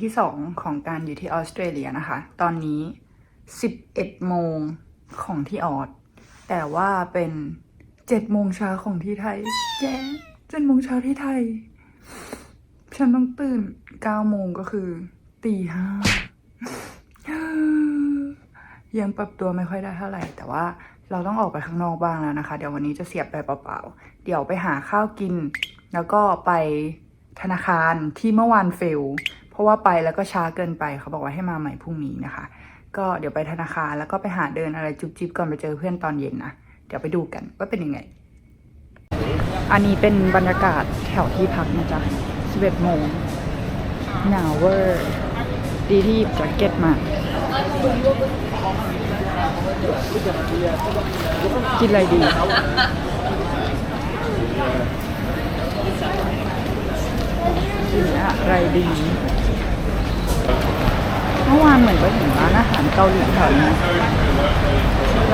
ที่สองของการอยู่ที่ออสเตรเลียนะคะ ตอนนี้ 11 โมงของที่ออสแต่ว่าเป็น7โมงเช้าของที่ไทยแย่7โมงเช้าที่ไทย ฉันต้องตื่น9โมงก็คือตีห้ายังปรับตัวไม่ค่อยได้เท่าไหร่ แต่ว่าเราต้องออกไปข้างนอกบ้างแล้วนะคะ เดี๋ยววันนี้จะเสียบไปเปล่าๆ เดี๋ยวไปหาข้าวกิน แล้วก็ไปธนาคารที่เมื่อวานเฟล เพราะว่าไปแล้วก็ช้าเกินไปเขาบอกว่าให้มาใหม่พรุ่งนี้นะคะ ก็เดี๋ยวไปธนาคารแล้วก็ไปหาเดินอะไรจุ๊บจิบก่อนไปเจอเพื่อนตอนเย็นนะเดี๋ยวไปดูกันว่าเป็นยังไง อันนี้เป็นบรรยากาศแถวที่พักนะจ๊ะ11โมงหนาวเวอร์ดีที่หยิบแจ็คเก็ตมา กินอะไรดี กินอะไรดี มื่อวานเหมือนไปถึงร้านอาหารเกาหลีแถวนี้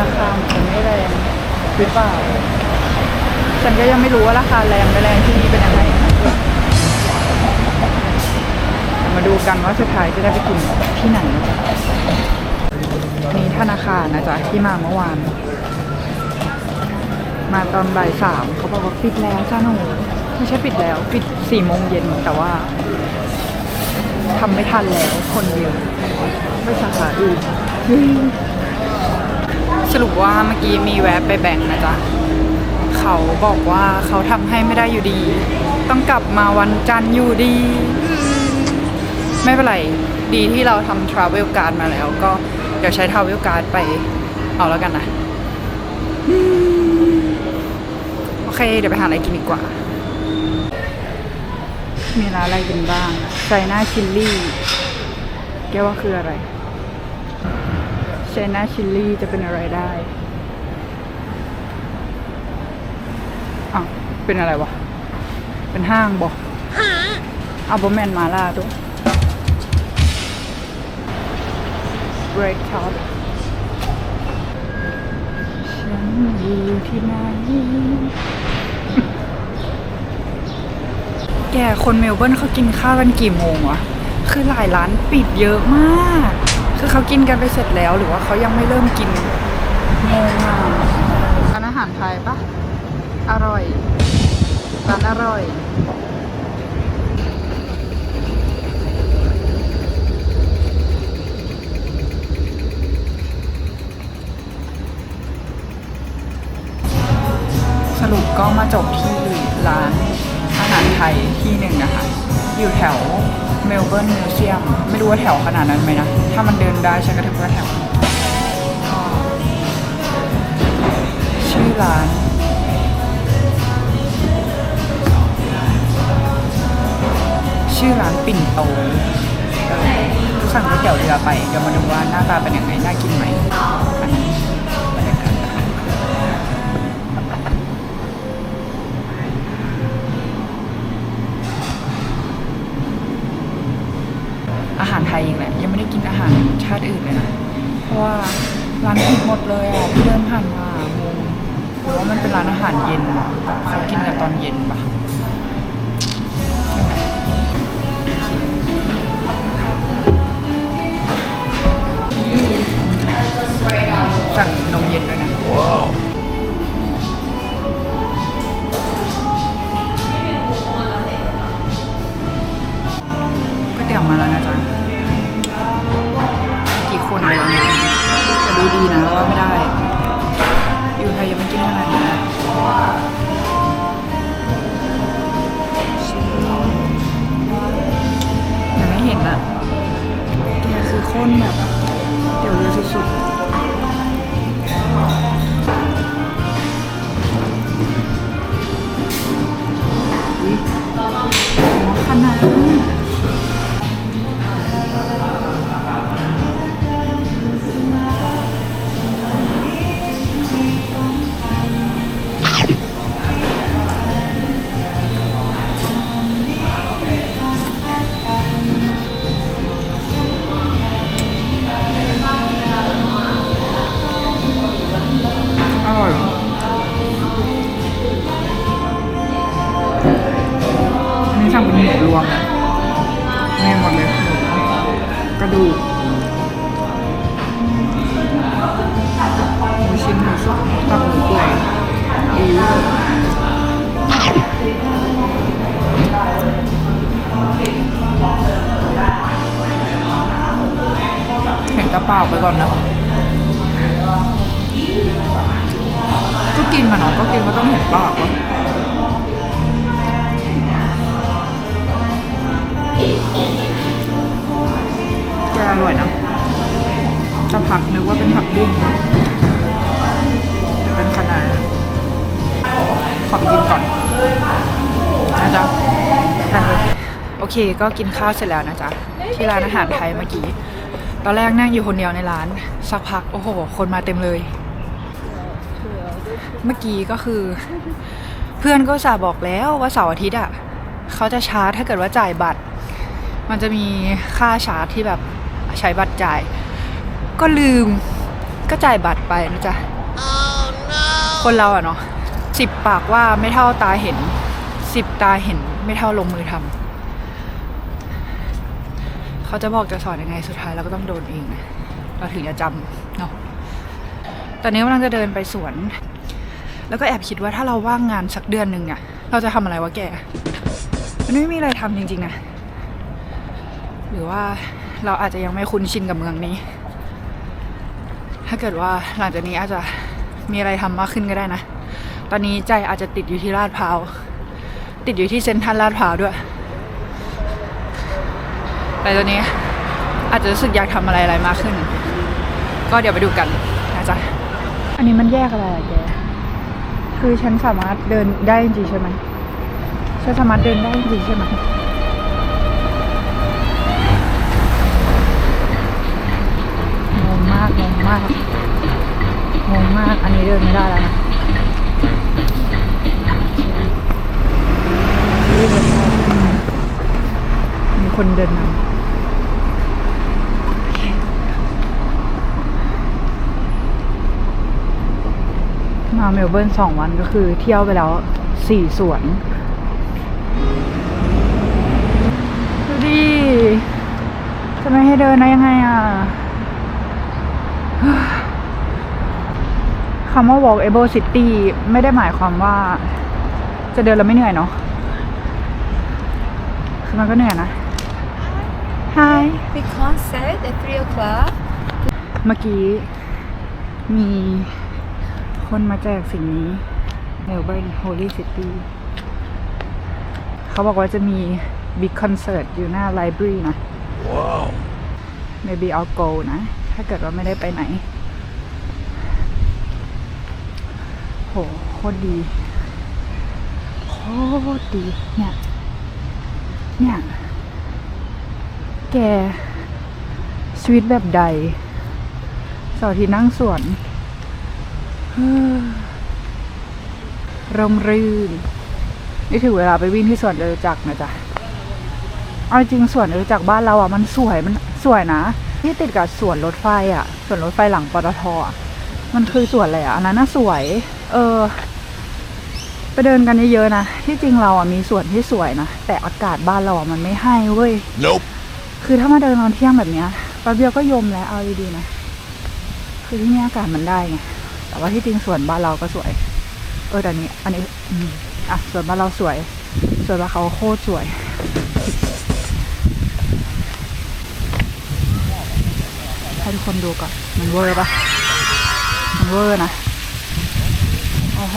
ราคาเหมือนจะไม่แรงหรือเปล่าฉันก็ยังไม่รู้ว่าราคาแรงไม่แรงที่นี่เป็นยังไงมาดูกันว่าสุดท้ายจะได้ไปกินที่ไหนนี่ธนาคารนะจ๊ะที่มาเมื่อวาน มาตอนบ่ายสามเขาบอกว่าปิดแล้วจ้าหนูไม่ใช่ปิดแล้ว ปิดสี่โมงเย็นแต่ว่า ทำไม่ทันแล้วคนเดียวไปสาขาอื่นสรุปว่าเมื่อกี้มีแวะไปแบ่งนะจ๊ะ เขาบอกว่าเขาทำให้ไม่ได้อยู่ดี ต้องกลับมาวันจันทร์อยู่ดี ไม่เป็นไร ดีที่เราทำทราเวลการ์ดมาแล้ว ก็เดี๋ยวใช้ทราเวลการ์ดไปเอาแล้วกันนะ โอเค เดี๋ยวไปหาอะไรกินดีกว่า มีร้านอะไรกินบ้างไชน่าชิลลี่ แกว่าคืออะไรไชน่าชิลลี่จะเป็นอะไรได้อ้าวเป็นอะไรวะ เป็นห้างบอกอาบอแมนมาล่าด้วย break top ฉันอยู่ที่ไหน แกคนเมลเบิร์นเขากินข้าวกันกี่โมงวะ คือหลายร้านปิดเยอะมาก คือเขากินกันไปเสร็จแล้วหรือว่าเขายังไม่เริ่มกินงงอะร้านอาหารไทยปะอร่อยร้านอร่อยสรุปก็มาจบที่ร้าน ไทยที่หนึ่งนะคะ อยู่แถวเมลเบิร์นมิวเซียม ไม่รู้ว่าแถวขนาดนั้นไหมนะ ถ้ามันเดินได้ฉันก็ถือว่าแถว ชื่อร้าน ชื่อร้านปิ่นโตเออสั่งก๋วยเตี๋ยวเรือไปเดี๋ยวมาดูว่าหน้าตาเป็นยังไงน่ากินไหมอันนี้ ไทยเองแหละ ยังไม่ได้กินอาหารชาติอื่นเลยนะเพราะว่าร้านปิดหมดเลยอะเพื่อนผ่านมางงเพราะว่ามันเป็นร้านอาหารเย็นเขากินกันตอนเย็นปะ ก็กินก็ต้องเห็นปากวะแกอร่อยนะจะผักนึกว่าเป็นผักบุ้งแต่เป็นคะน้าขอกินก่อนนะจ๊ะโอเคก็กินข้าวเสร็จแล้วนะจ๊ะ ที่ร้านอาหารไทยเมื่อกี้ ตอนแรกนั่งอยู่คนเดียวในร้าน สักพัก โอ้โห คนมาเต็มเลย เมื่อกี้ก็คือ เพื่อนก็สาบอกแล้วว่าเสาร์อาทิตย์อะเขาจะชาร์จถ้าเกิดว่าจ่ายบัตร มันจะมีค่าชาร์จที่แบบใช้บัตรจ่าย ก็ลืมก็จ่ายบัตรไปนะจ๊ะคนเราอะเนาะสิบปากว่าไม่เท่าตาเห็นสิบตาเห็นไม่เท่าลงมือทำเขาจะบอกจะสอนยังไงสุดท้ายเราก็ต้องโดนเอง เราถึงจะจำเนาะตอนนี้กำลังจะเดินไปสวน แล้วก็แอบคิดว่าถ้าเราว่างงานสักเดือนหนึ่งอะเราจะทำอะไรวะแก มันไม่มีอะไรทำจริงๆนะ หรือว่าเราอาจจะยังไม่คุ้นชินกับเมืองนี้ ถ้าเกิดว่าหลังจากนี้อาจจะมีอะไรทำมากขึ้นก็ได้นะ ตอนนี้ใจอาจจะติดอยู่ที่ลาดพร้าว ติดอยู่ที่เซ็นทรัลลาดพร้าวด้วย แต่ตอนนี้อาจจะรู้สึกอยากทำอะไรอะไรมากขึ้น ก็เดี๋ยวไปดูกันนะจ๊ะ อันนี้มันแยกอะไรอะแก คือฉันสามารถเดินได้จริงใช่ไหมฉันสามารถเดินได้จริงใช่ไหมงงมากงงมากงงมาก อันนี้เดินไม่ได้แล้วนะรีบเดินได้มีคนเดินนำ มาเมลเบิร์นสองวันก็คือเที่ยวไปแล้วสี่สวน ดูดิ จะไม่ให้เดินนะยังไงอะคำว่า walkable city ไม่ได้หมายความว่า จะเดินแล้วไม่เหนื่อยเนาะคือมันก็เหนื่อยนะ Hi The concert at 3 o'clock. เมื่อกี้มี คนมาแจกสิ่งนี้เมลเบิร์นโฮลี่ซิตี้เขาบอกว่าจะมีบิ๊กคอนเสิร์ตอยู่หน้าไลบรารีนะ maybe I'll go นะ ถ้าเกิดว่าไม่ได้ไปไหน โหโคตรดี โคตรดี เนี่ย เนี่ย แกชีวิตแบบใดเสาร์อาที่นั่งสวนเฮ้อ ร่มรื่น นี่ถึงเวลาไปวิ่งที่สวนเอจักรนะจ๊ะ เอาจริงสวนเอจักรบ้านเราอะมันสวยมันสวยนะ ที่ติดกับสวนรถไฟอะ สวนรถไฟหลังปตทอะ มันคือสวนอะไรอะอันนั้นน่าสวย เออ ไปเดินกันเยอะๆนะ ที่จริงเราอะมีสวนที่สวยนะ แต่อากาศบ้านเราอะมันไม่ให้เว้ย Nope. คือถ้ามาเดินตอนเที่ยงแบบเนี้ยแป๊บเดียวก็ยมแล้วเอาดีๆนะ คือที่นี่อากาศมันได้ไงแต่ ว่าที่จริงสวนบ้านเราก็สวย เออแต่นี้ อันนี้อืมอะสวนบ้านเราสวย สวนบ้านเขาโคตรสวยให้ทุกคนดูก่อนมันเวอร์ปะมันเวอร์นะ โอ้โห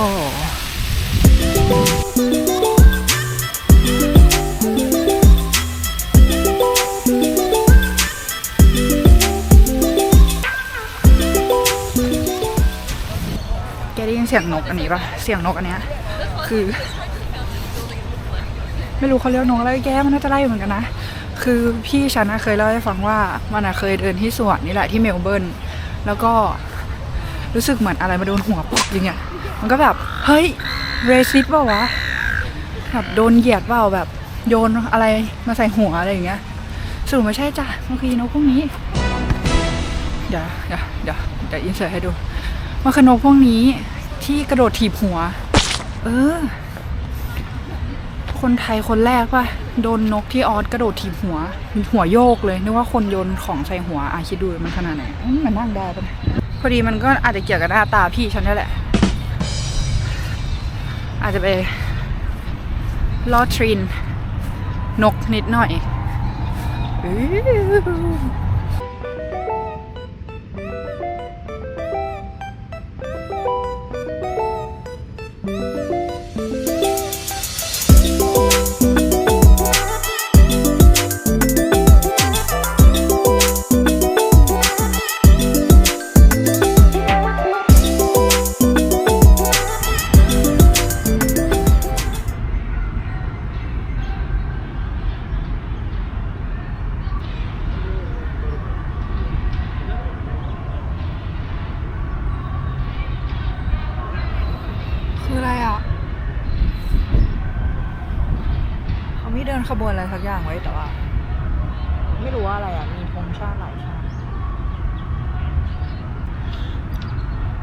แก สียงนกอันนี้ปะเสียงนกอันเนี้ยคือ ไม่รู้เขาเรียกนกอะไรแกมันน่าจะไล่เหมือนกันนะคือพี่ฉันนะเคยเล่าให้ฟังว่ามันเคยเดินที่สวนนี่แหละที่เมลเบิร์นแล้วก็รู้สึกเหมือนอะไรมาโดนหัวปกอย่างเงี้ยมันก็แบบเฮ้ยเรซิสเปล่าวะแบบโดนเหยียดเปล่าแบบโยนอะไรมาใส่หัวอะไรอย่างเงี้ยสรุปไม่ใช่จ้ะมันคือนกพวกนี้ เดี๋ยวเดี๋ยวเดี๋ยวเดี๋ยวอินเสิร์ตให้ดูมันคือนกพวกนี้ ที่กระโดดถีบหัว เออ คนไทยคนแรกป่ะ โดนนกที่ออสกระโดดถีบหัว หัวโยกเลย นึกว่าคนโยนของใส่หัวอะคิดดูมันขนาดไหน มันนั่งได้ปะพอดีมันก็อาจจะเกี่ยวกับหน้าตาพี่ฉันนี่แหละ อาจจะไปลอทริน นกนิดหน่อยอ ขบวนอะไรสักอย่างไว้แต่ว่า ไม่รู้ว่าอะไรอะ มีธงชาติหลายชาติ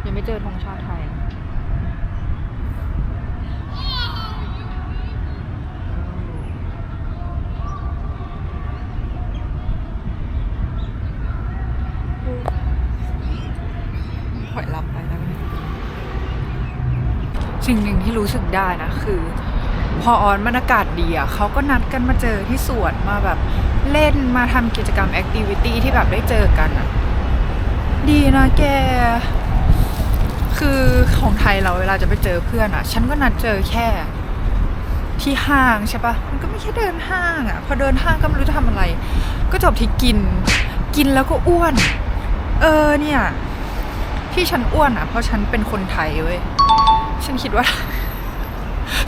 ยังไม่เจอธงชาติไทยถอยหลับไปแล้วสิ่งหนึ่งที่รู้สึกได้นะคือ อออนบรรยากาศดีอะเขาก็นัดกันมาเจอที่สวนมาแบบเล่นมาทำกิจกรรมแอคทิวิตี้ที่แบบได้เจอกันอะ ดีนะแก คือของไทยเราเวลาจะไปเจอเพื่อนอะ ฉันก็นัดเจอแค่ที่ห้างใช่ปะมันก็ไม่ใช่เดินห้างอะ พอเดินห้างก็ไม่รู้จะทำอะไร ก็จบที่กิน กินแล้วก็อ้วน เออเนี่ย ที่ฉันอ้วนอะ เพราะฉันเป็นคนไทยเว้ย ฉันคิดว่า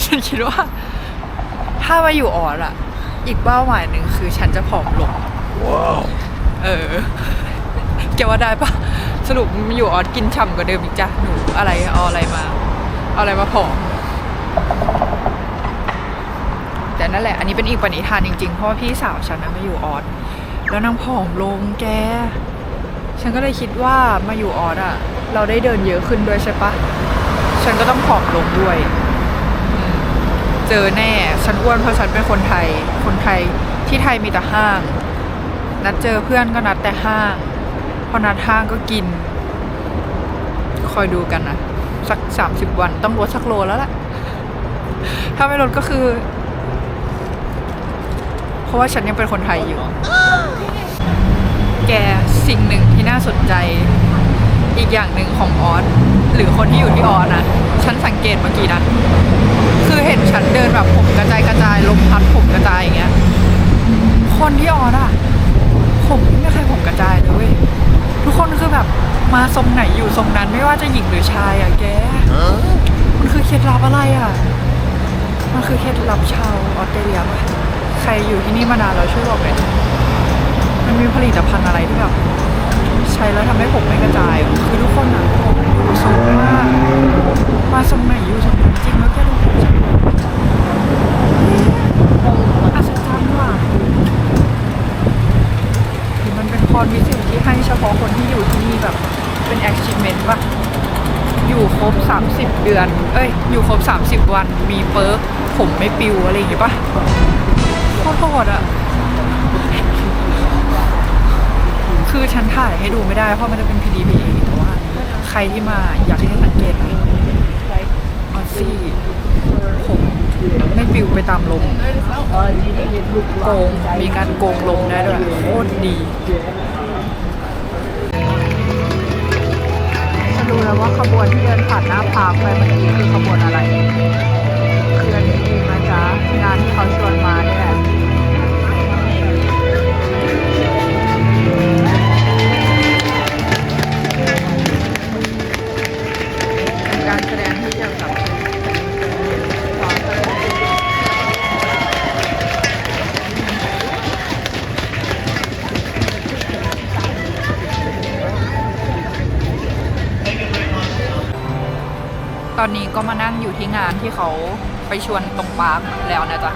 ฉันคิดว่า ถ้ามาอยู่ออสอะอีกเป้าหมายหนึ่งคือฉันจะผอมลงเออแกว่าได้ปะสรุปมาอยู่ออสกินฉ่ำกว่าเดิมอีกจ้ะหนูอะไรเอาอะไรมาเอาอะไรมาผอมแต่นั่นแหละ อันนี้เป็นอีกปณิธานจริงๆ เพราะว่าพี่สาวฉันนะมาอยู่ออสแล้วนางผอมลงแก ฉันก็เลยคิดว่ามาอยู่ออสอะเราได้เดินเยอะขึ้นด้วยใช่ปะฉันก็ต้องผอมลงด้วยอืม เจอแน่ ฉันอ้วนเพราะฉันเป็นคนไทย คนไทยที่ไทยมีแต่ห้าง นัดเจอเพื่อนก็นัดแต่ห้าง พอนัดห้างก็กิน คอยดูกันนะสักสามสิบวันต้องลดสักโลแล้วล่ะ ถ้าไม่ลดก็คือ เพราะว่าฉันยังเป็นคนไทยอยู่ แกสิ่งหนึ่งที่น่าสนใจ อีกอย่างหนึ่งของออสหรือคนที่อยู่ที่ออสนะ ฉันสังเกตเมื่อกี้นะคือเห็นฉันเดินแบบผมกระจายกระจายลมพัดผมกระจายอย่างเงี้ยคนที่ออสอะผมไม่ใครผมกระจายเลยเว้ยทุกคนคือแบบมาทรงไหนอยู่ทรงนั้นไม่ว่าจะหญิงหรือชายอะแกมันคือเคล็ดลับอะไรอะมันคือเคล็ดลับชาวออสเตรเลียปะใครอยู่ที่นี่มานานแล้วช่วยบอกหน่อยมันมีผลิตภัณฑ์อะไรที่แบบใช้แล้วทำให้ผมไม่กระจาย คือทุกคนอะผม สูงมากมาทรงไหนอยู่ทรงนั้นจริงแล้วแค่ดูผมฉันอัศจรรย์ว่ะหรือมันเป็นพรวิเศษที่ให้เฉพาะคนที่อยู่ที่นี่แบบเป็น achievement ป่ะ อยู่ครบ 30 เดือน เอ้ย อยู่ครบ 30 วัน มีเปิร์กผมไม่ปิวอะไรอย่างงี้ป่ะโคตรโหดอะคือฉันถ่ายให้ดูไม่ได้เพราะมันจะเป็น PDPA แต่ว่า ใครที่มาอยากให้สังเกตไหมออซี่ผมไม่ปลิวไปตามลมโกงมีการโกงลมได้ด้วยโคตรดีจะดูแล้วว่าขบวนที่เดินผ่านหน้าพาร์คไปเมื่อกี้คือขบวนอะไรคืออันนี้เองนะจ๊ะงานที่เขาชวนมา ตอนนี้ก็มานั่งอยู่ที่งานที่เขาไปชวนตรงปาร์คแล้วนะจ๊ะ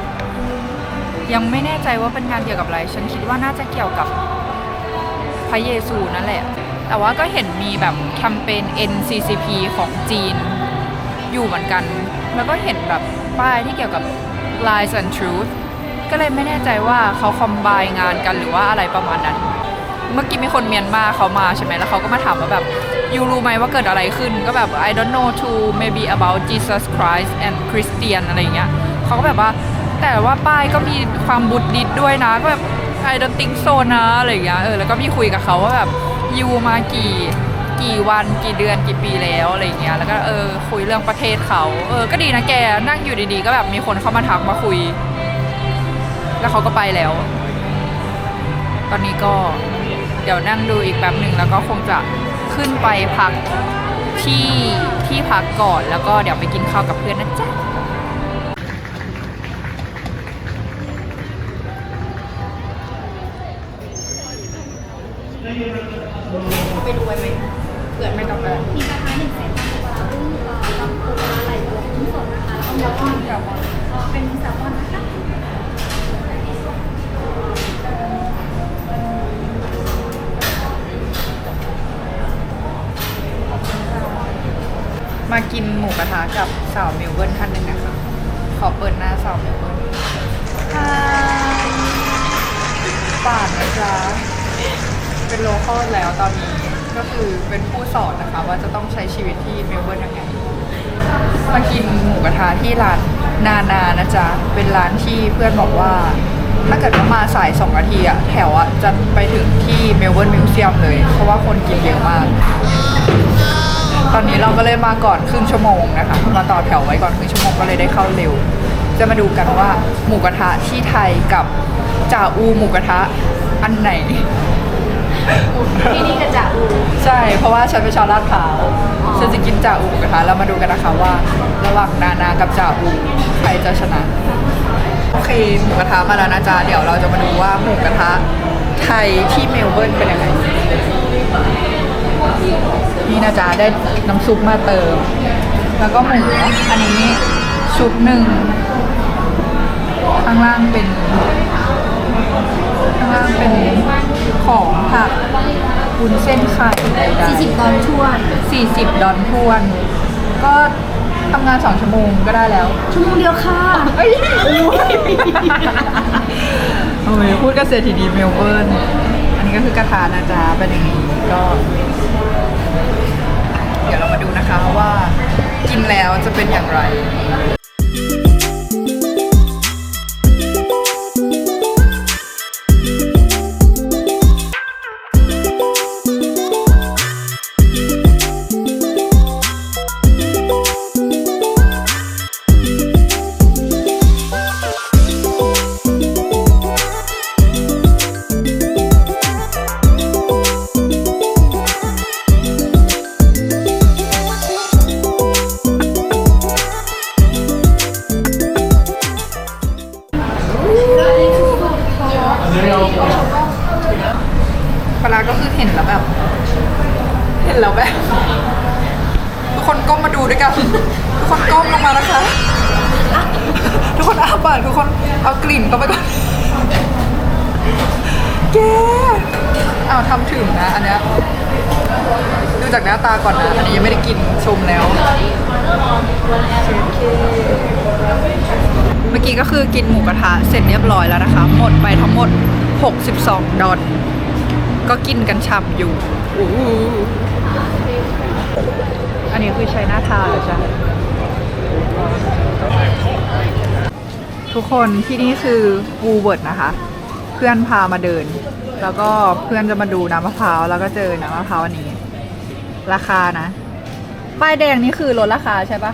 ยังไม่แน่ใจว่าเป็นงานเกี่ยวกับอะไร ฉันคิดว่าน่าจะเกี่ยวกับพระเยซูนั่นแหละ แต่ว่าก็เห็นมีแบบแคมเปญ NCCP ของจีนอยู่เหมือนกัน แล้วก็เห็นแบบป้ายที่เกี่ยวกับ Lies and Truth ก็เลยไม่แน่ใจว่าเขาคอมไบงานกันหรือว่าอะไรประมาณนั้น เมื่อกี้มีคนเมียนมาเขามาใช่ไหมแล้วเขาก็มาถามว่าแบบ ยูรู้ไหมว่าเกิดอะไรขึ้นก็แบบ I don't know too maybe about Jesus Christ and Christian อะไรเงี้ยเขาก็แบบว่า แต่ว่าป้ายก็มีความบุตดิดด้วยนะ ก็แบบ I don't think so นะอะไรเงี้ยเออแล้วก็มีคุยกับเขาว่าแบบยูมากี่กี่วันกี่เดือนกี่ปีแล้วอะไรเงี้ยแล้วก็เออคุยเรื่องประเทศเขาเออก็ดีนะแกนั่งอยู่ดีๆ ก็แบบมีคนเข้ามาทักมาคุย แล้วเขาก็ไปแล้ว ตอนนี้ก็เดี๋ยวนั่งดูอีกแป๊บหนึ่งแล้วก็คงจะ ขึ้นไปพักที่ที่พักก่อนแล้วก็เดี๋ยวไปกินข้าวกับเพื่อนนะจ๊ะไปดูไว้ไหมเผื่อไม่ต้องการมีกระทะหนึ่งแสนตัวกุ้งเอ่อลำปูปลาไหลบัวกุ้งสดนะคะแล้วก็แซลม กินหมูกระทะกับสาวเมลเบิร์นท่านหนึ่งนะคะ ขอเปิดหน้าสาวเมลเบิร์นฮายป่านนะจ๊ะเป็นโลคอลแล้วตอนนี้ก็คือเป็นผู้สอนนะคะ ว่าจะต้องใช้ชีวิตที่เมลเบิร์นยังไงมากินหมูกระทะที่ร้านนานานะจ๊ะ เป็นร้านที่เพื่อนบอกว่า ถ้าเกิดว่ามาสาย2นาทีอะแถวอะจะไปถึงที่เมลเบิร์นมิวเซียมเลย เพราะว่าคนกินเยอะมาก ตอนนี้เราก็เลยมาก่อนครึ่งชั่วโมงนะคะมาต่อแถวไว้ก่อนครึ่งชั่วโมงก็เลยได้เข้าเร็ว จะมาดูกันว่าหมูกระทะที่ไทยกับจ่าอูหมูกระทะอันไหนที่นี่กระจะอูใช่เพราะว่าฉันเป็นชาวลาดพร้าวฉันจะกินจ่าอูหมูกระทะแล้วมาดูกันนะคะว่า ระหว่างนานากับจ่าอูใครจะชนะโอเคหมูกระทะมาแล้วนะจ๊ะเดี๋ยวเราจะมาดูว่าหมูกระทะไทยที่เมลเบิร์นเป็นยังไง นี่นะจ๊ะได้น้ำซุปมาเติม แล้วก็หมูอันนี้ชุดหนึ่งข้างล่างเป็นข้างล่างเป็นของผักวุ้นเส้นไข่ใดๆ40ตอนชวน40ดอนทวน ก็ทำงาน2ชั่วโมงก็ได้แล้วชั่วโมงเดียวค่ะเอ้ยโอ้ยพูดกับเศรษฐีดีเมลเบิร์นอันนี้ก็คือกระทานะจ๊ะเป็นอย่างนี้ก็ นะคะว่ากินแล้วจะเป็นอย่างไร ก็คือกินหมูกระทะเสร็จเรียบร้อยแล้วนะคะ หมดไปทั้งหมด 62 ดอลก็กินกันฉ่ำอยู่ออันนี้คือใช้หน้าทาเหรอจ๊ะทุกคนที่นี่คือวูเวิร์ดนะคะ เพื่อนพามาเดิน แล้วก็เพื่อนจะมาดูน้ำมะพร้าวแล้วก็เจอน้ำมะพร้าวอันนี้ ราคานะ ป้ายแดงนี่คือลดราคาใช่ปะ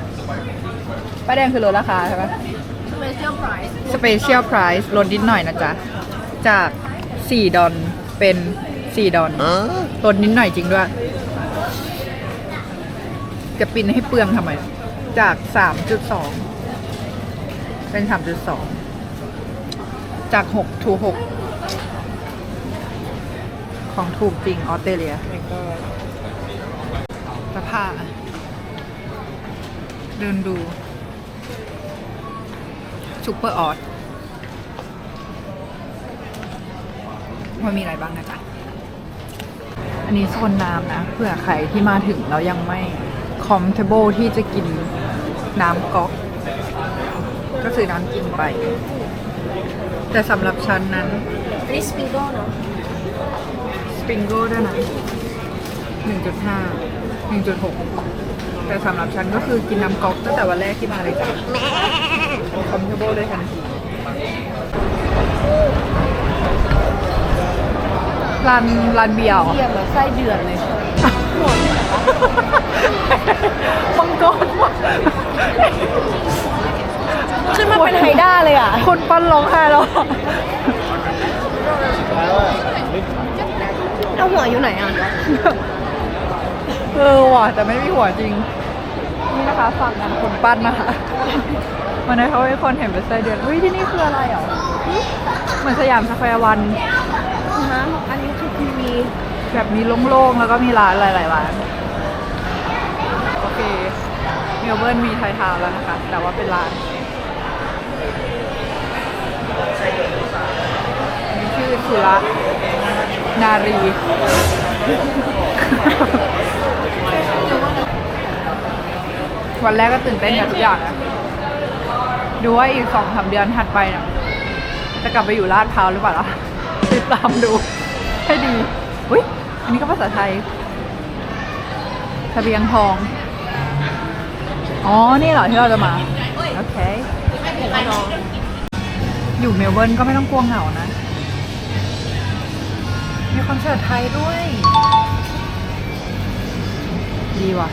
ป้ายแดงคือลดราคาใช่ปะ special price Special Price ลดนิดหน่อยนะจ๊ะ จาก 4 ดอลเป็น 4 ดอลลดนิดหน่อยจริงด้วย จะปินให้เปลืองทำไม จาก 3.2 เป็น 3.2 จาก 6 to 6 ของถูกจริงออสเตรเลียสภาเดินดู ซูเปอร์ออสว่ามีอะไรบ้างนะจ๊ะ อันนี้โซนน้ำนะ เผื่อใครที่มาถึงแล้วยังไม่ comfortable ที่จะกินน้ำก๊อก ก็ซื้อน้ำกินไป แต่สำหรับฉันนั้นอันนี้ sprinkle เนาะสปริงโก้ด้วยนะหนึ่งจุดห้าหนึ่งจุดหกแต่สำหรับฉันก็คือกินน้ำก๊อกตั้งแต่วันแรกที่มาเลยจ้ะ คอมเทเบิลเลยทันทีร้านร้านเบียร์เหรอ เทียบแบบไส้เดือนเลย มังกรว่ะขึ้นมาเป็นไฮด้าเลยอะ คนปั้นร้องไห้แล้วเอาหัวอยู่ไหนอะ เออว่ะแต่ไม่มีหัวจริง นี่นะคะฝากงานคนปั้นนะคะ วันนี้เขาให้คนเห็นเป็นไส้เดือนเฮ้ยที่นี่คืออะไรอะเหมือนสยามสแควร์วันฮะอันนี้คือทีวีแบบมีโล่งๆ แล้วก็มีร้านหลายๆร้าน โอเค เมลเบิร์นมีไทยทาวน์แล้วนะคะ แต่ว่าเป็นร้านมีชื่อสุระนารีวันแรกก็ตื่นเต้นกับทุกอย่างนะ ดูว่าอีกสองสามเดือนถัดไปนะจะกลับไปอยู่ลาดพร้าวหรือเปล่าติดตามดูให้ดี อุ้ยอันนี้ก็ภาษาไทยทะเบียงทอง อ๋อ นี่เหรอที่เราจะมา โอเค อยู่เมลเบิร์นก็ไม่ต้องกลัวเหงานะ มีคอนเสิร์ตไทยด้วย ดีว่ะ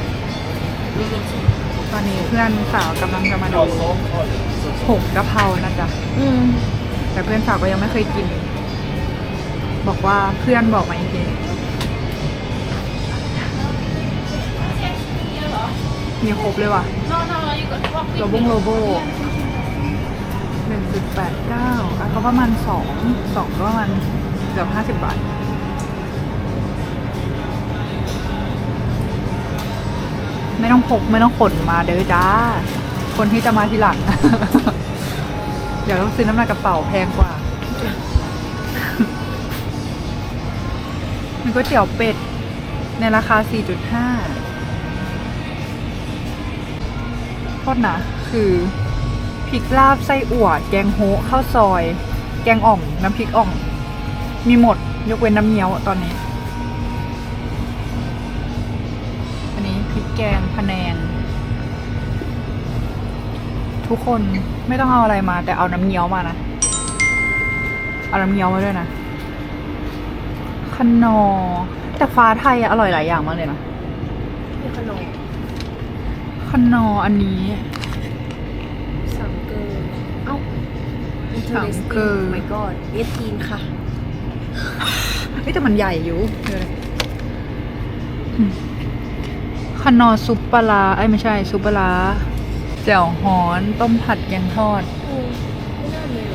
ตอนนี้เพื่อนสาวกำลังจะมาดู ผงกะเพรานะจ๊ะอืม แต่เพื่อนสาวก็ยังไม่เคยกิน บอกว่าเพื่อนบอกมาจริงมีครบเลยว่ะโลโบงโลโบหนึ่งจุดแปดเก้าอะก็ประมาณสองสองก็ประมาณเกือบห้าสิบบาทไม่ต้องพกไม่ต้องขนมาเด้อจ้า คนที่จะมาทีหลัง เดี๋ยวต้องซื้อน้ำหนักกระเป๋าแพงกว่ามีก๋วยเตี๋ยวเป็ด ในราคา 4.5โทษนะ คือพริกลาบไส้อั่ว แกงโฮข้าวซอย แกงอ่อมน้ำพริกอ่อมมีหมด ยกเว้นน้ำเงี้ยวตอนนี้ อันนี้พริกแกงพะแนง ทุกคนไม่ต้องเอาอะไรมา แต่เอาน้ำเงี้ยวมานะ เอาน้ำเงี้ยวมาด้วยนะขนอแต่ฟ้าไทยอะอร่อยหลายอย่างมากเลยนะมีขนมขนออันนี้สามเกลือเอ้าสามเกลอไม่กอดเอสทีนค่ะเฮ้ยแต่มันใหญ่อยู่เดี๋ยวเลยอืมขนอซุปปลาร้าไอ้ยไม่ใช่ซุปปลาร้า แจ่วฮ้อนต้มผัดแกงทอดอืมไม่น่าเลย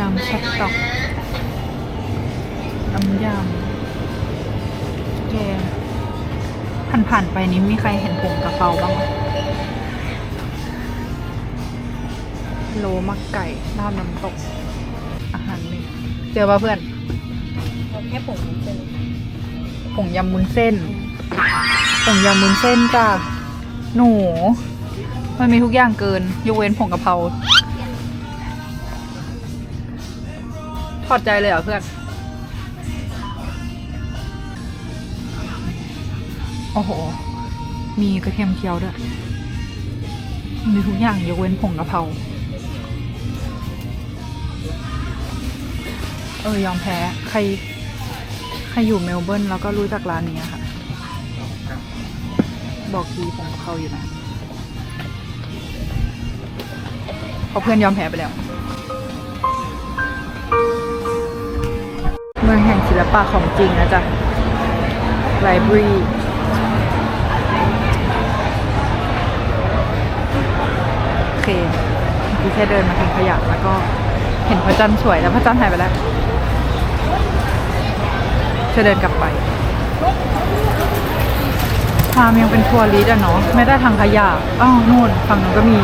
น้ำสต๊อกน้ำยำแกงผ่านๆไปนี้มีใครเห็นผงกะเพราบ้างไหมโลมักไก่ลาบน้ำตก อาหารหนึ่งเจอป่ะเพื่อนเราแค่ผงวุ้นเส้นผงยำมุนเส้น ผงยำมุนเส้นจ้าหนู มันมีทุกอย่างเกินยกเว้นผงกะเพราถอดใจเลยเหรอเพื่อน โอ้โห มีกระเทียมเจียวด้วย มีทุกอย่างยกเว้นผงกะเพราเออยอมแพ้ ใคร ใครอยู่เมลเบิร์นแล้วก็รู้จักร้านนี้ค่ะ บอกทีผงกะเพราอยู่นะเพราะเพื่อนยอมแพ้ไปแล้ว เมืองแห่งศิลปะของจริงนะจ๊ะไลบรารีโอเคเมื่แค่เดินมาทางขยะแล้วก็เห็นพระจันทร์สวยแล้วพระจันทร์หายไปแล้วจะเดินกลับไป ฟาร์มยังเป็นทัวริสต์อะเนาะไม่ได้ทางขยะอ้าวนู่นฝั่งนู้นก็มี